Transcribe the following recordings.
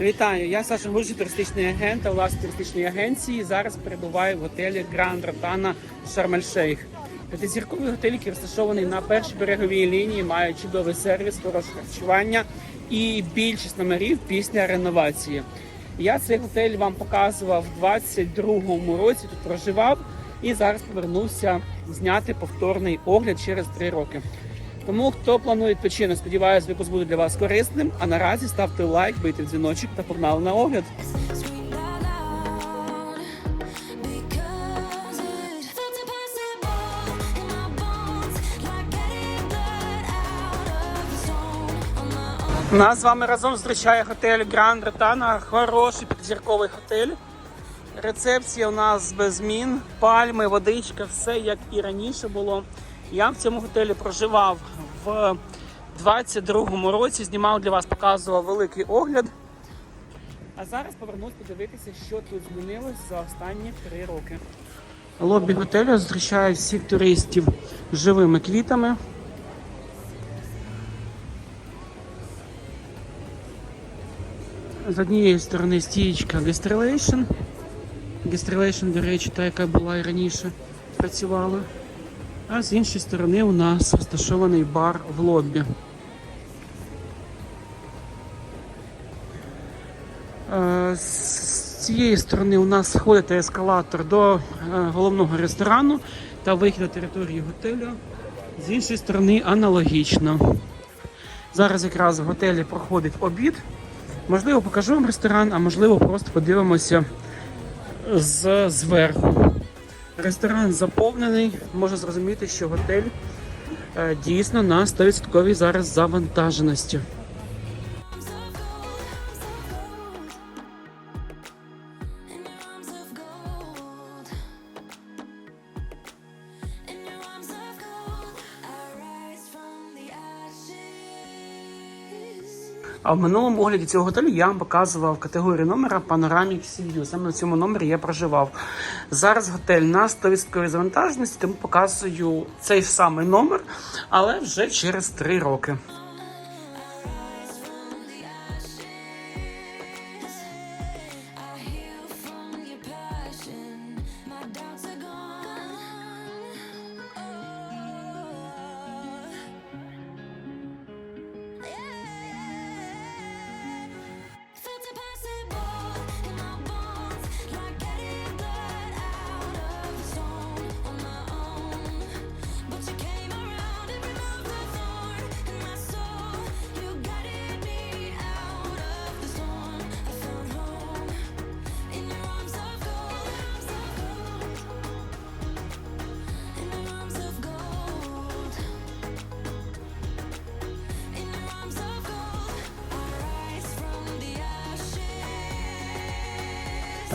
Вітаю, я Саша Гуржі, туристичний агент та власник туристичної агенції. Зараз перебуваю в готелі Гранд Ротана Шарм-Ель-Шейх. П'ятизірковий готель, який розташований на першій береговій лінії, має чудовий сервіс, хороше харчування і більшість номерів після реновації. Я цей готель вам показував в 22-му році. Тут проживав і зараз повернувся зняти повторний огляд через 3 роки. Тому хто планує відпочинок, сподіваюся, випуск буде для вас корисним. А наразі ставте лайк, бийте дзвіночок та погнали на огляд. Нас з вами разом зустрічає готель Гранд Ротана. Хороший п'ятизірковий готель. Рецепція у нас без змін, пальми, водичка, все як і раніше було. Я в цьому готелі проживав в 22-му році, знімав для вас, показував великий огляд. А зараз повернусь подивитися, що тут змінилось за останні три роки. Лобі готелю зустрічає всіх туристів живими квітами. З однієї сторони стієчка Guest Relation. До речі, та, яка була і раніше працювала. А з іншої сторони у нас розташований бар в лобі. Е, З цієї сторони у нас сходить ескалатор до е, головного ресторану та вихід на територію готелю. З іншої сторони аналогічно. Зараз якраз в готелі проходить обід. Можливо, покажу вам ресторан, а можливо, просто подивимося зверху. Ресторан заповнений, можна зрозуміти, що готель е, дійсно на 100% зараз завантаженості. А в минулому огляді цього готелю я вам показував категорію номера Panoramic Sea View. Саме на цьому номері я проживав. Зараз готель на 100% завантаженості, тому показую цей самий номер, але вже через 3 роки.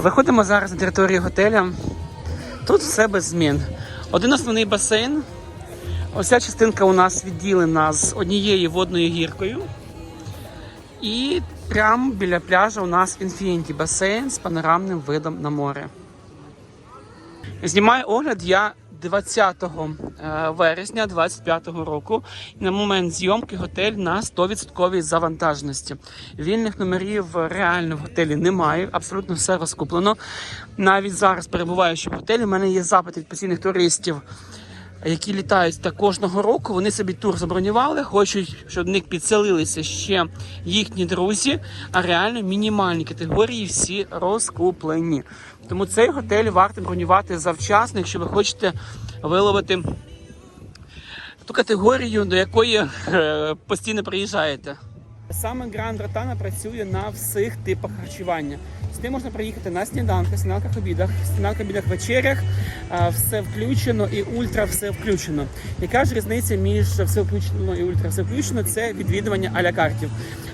Виходимо зараз на територію готеля. Тут все без змін. Один основний басейн. Ось ця частинка у нас відділена з однією водною гіркою. І прямо біля пляжу у нас інфініті басейн з панорамним видом на море. Знімаю огляд я 20 е, вересня 2025 року. На момент зйомки готель на 100% завантаженості. Вільних номерів реально в готелі немає, абсолютно все розкуплено. Навіть зараз перебуваючи в готелі, в мене є запит від постійних туристів. Які літають та кожного року, вони собі тур забронювали, хочуть, щоб до них підселилися ще їхні друзі, а реально мінімальні категорії всі розкуплені. Тому цей готель варто бронювати завчасно, якщо ви хочете виловити ту категорію, до якої е, постійно приїжджаєте. Саме Гранд Ротана працює на всіх типах харчування. Сюди можна приїхати на сніданках, сніданках обідах, сніданках обідах вечерях, все включено і ультра все включено. Яка ж різниця між все включено і ультра все включено? Це відвідування аля картів.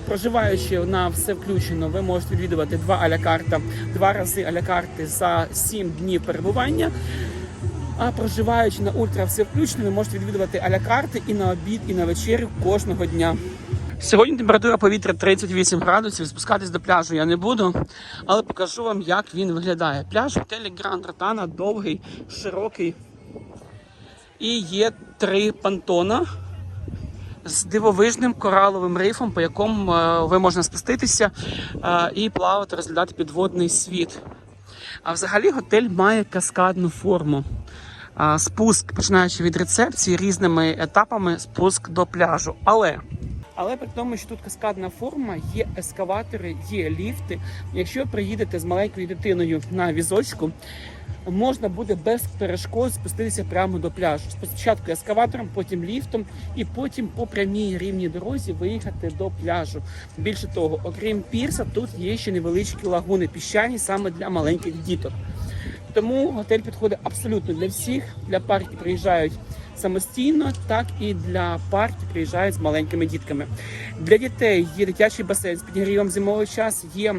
Проживаючи на все включено, ви можете відвідувати два аля карта, два рази аля карти за 7 днів перебування. А проживаючи на ультра все включено, ви можете відвідувати аля карти і на обід, і на вечерю кожного дня. Сьогодні температура повітря 38 градусів. Спускатись до пляжу я не буду, але покажу вам, як він виглядає. Пляж готелі Гранд Ротана довгий, широкий. І є три понтона з дивовижним кораловим рифом, по якому е, ви можна спуститися е, і плавати, розглядати підводний світ. А взагалі готель має каскадну форму. Спуск, починаючи від рецепції, різними етапами спуск до пляжу. Але але при тому, що тут каскадна форма, є ескаватори, є ліфти. Якщо приїдете з маленькою дитиною на візочку, можна буде без перешкод спуститися прямо до пляжу. Спочатку ескаватором, потім ліфтом, і потім по прямій рівній дорозі виїхати до пляжу. Більше того, окрім пірса, тут є ще невеличкі лагуни піщані саме для маленьких діток. Тому готель підходить абсолютно для всіх. Для пар, які приїжджають самостійно, так і для пар, які приїжджають з маленькими дітками. Для дітей є дитячий басейн з підігрівом зимовий час. Є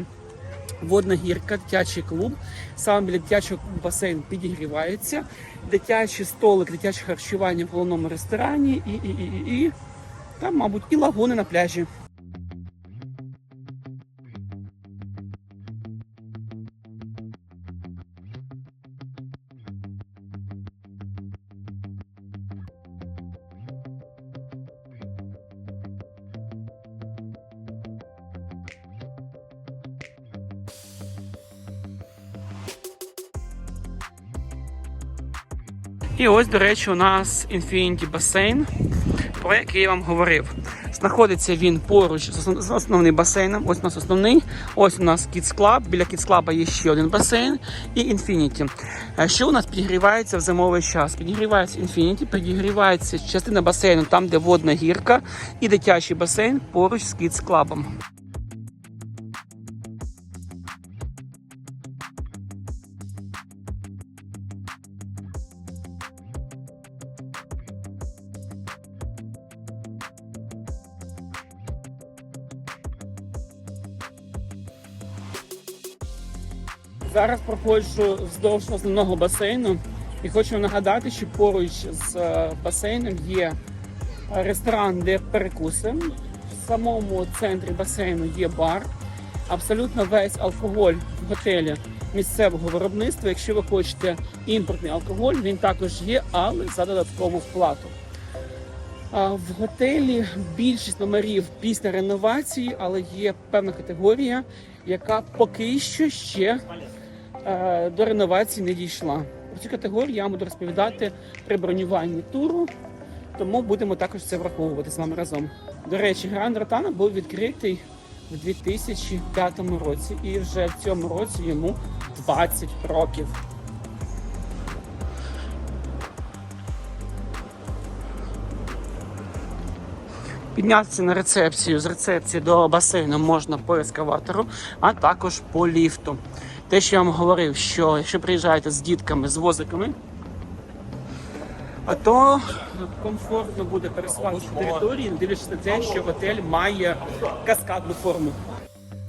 водна гірка, дитячий клуб. Саме біля дитячого басейну підігрівається. Дитячий столик, дитяче харчування в головному ресторані і, і, і, і, і там, мабуть, і лагуни на пляжі. І ось, до речі, у нас Infinity басейн, про який я вам говорив. Знаходиться він поруч з основним басейном. Ось у нас основний. Ось у нас Kids Club. Біля Kids Club є ще один басейн і Infinity. Е, Що у нас підігрівається в зимовий час? Підігрівається Infinity, підігрівається частина басейну, там, де водна гірка, і дитячий басейн поруч з Kids Club. Зараз проходжу вздовж основного басейну і хочу нагадати, що поруч з е, басейном є ресторан, де перекуси. В самому центрі басейну є бар. Абсолютно весь алкоголь в готелі місцевого виробництва. Якщо ви хочете імпортний алкоголь, він також є, але за додаткову плату. А В готелі більшість номерів після реновації, але є певна категорія, яка поки що ще до реновації не дійшла. Про цю категорію я буду розповідати при бронюванні туру, тому будемо також це враховувати з вами разом. До речі, Гранд Ротана був відкритий в 2005 році, і вже в цьому році йому 20 років. Піднятися на рецепцію з рецепції до басейну можна по ескаватору, а також по ліфту. Те, що я вам говорив, що якщо приїжджаєте з дітками, з возиками, а то комфортно буде пересуватися не дивлячись на те, що готель має каскадну форму.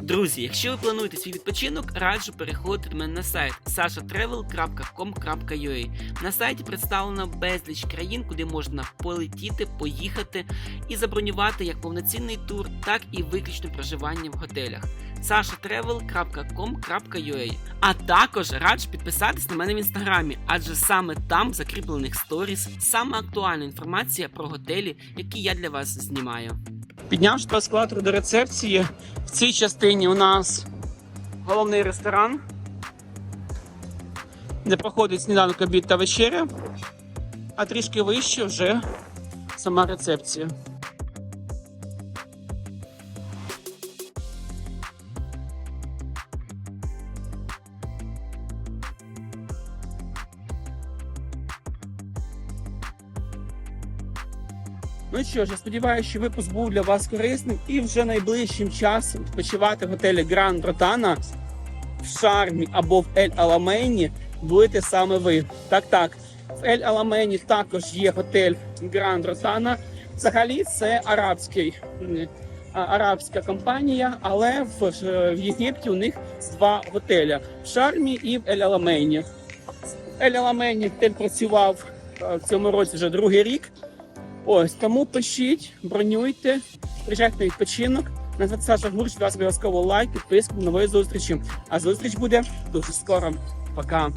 Друзі, якщо ви плануєте свій відпочинок, раджу переходити до мене на сайт sashatravel.com.ua. На сайті представлено безліч країн, куди можна полетіти, поїхати і забронювати як повноцінний тур, так і виключне проживання в готелях. sashatravel.com.ua А також раджу підписатись на мене в інстаграмі, адже саме там в закріплених сторіс саме актуальна інформація про готелі, які я для вас знімаю. Піднявши по ескалатору до рецепції, в цій частині у нас головний ресторан, де проходить сніданок, обід та вечеря, а трішки вище вже сама рецепція. Ну що ж, я сподіваюся, що випуск був для вас корисним і вже найближчим часом відпочивати в готелі Гранд Ротана в Шармі або в Ель Аламейні будете саме ви. Так, так. В Ель Аламейні також є готель Гранд Ротана. Взагалі це арабський, арабська компанія, але в, в Єгипті у них два готеля в Шармі і в Ель Аламейні. В Ель Аламейні готель працював е, в цьому році вже другий рік. Ось тому пишіть, бронюйте, приїжджайте на відпочинок. Назвати Саша Гурч, вас обов'язково лайк, підписку, нової зустрічі. А зустріч буде дуже скоро. Пока.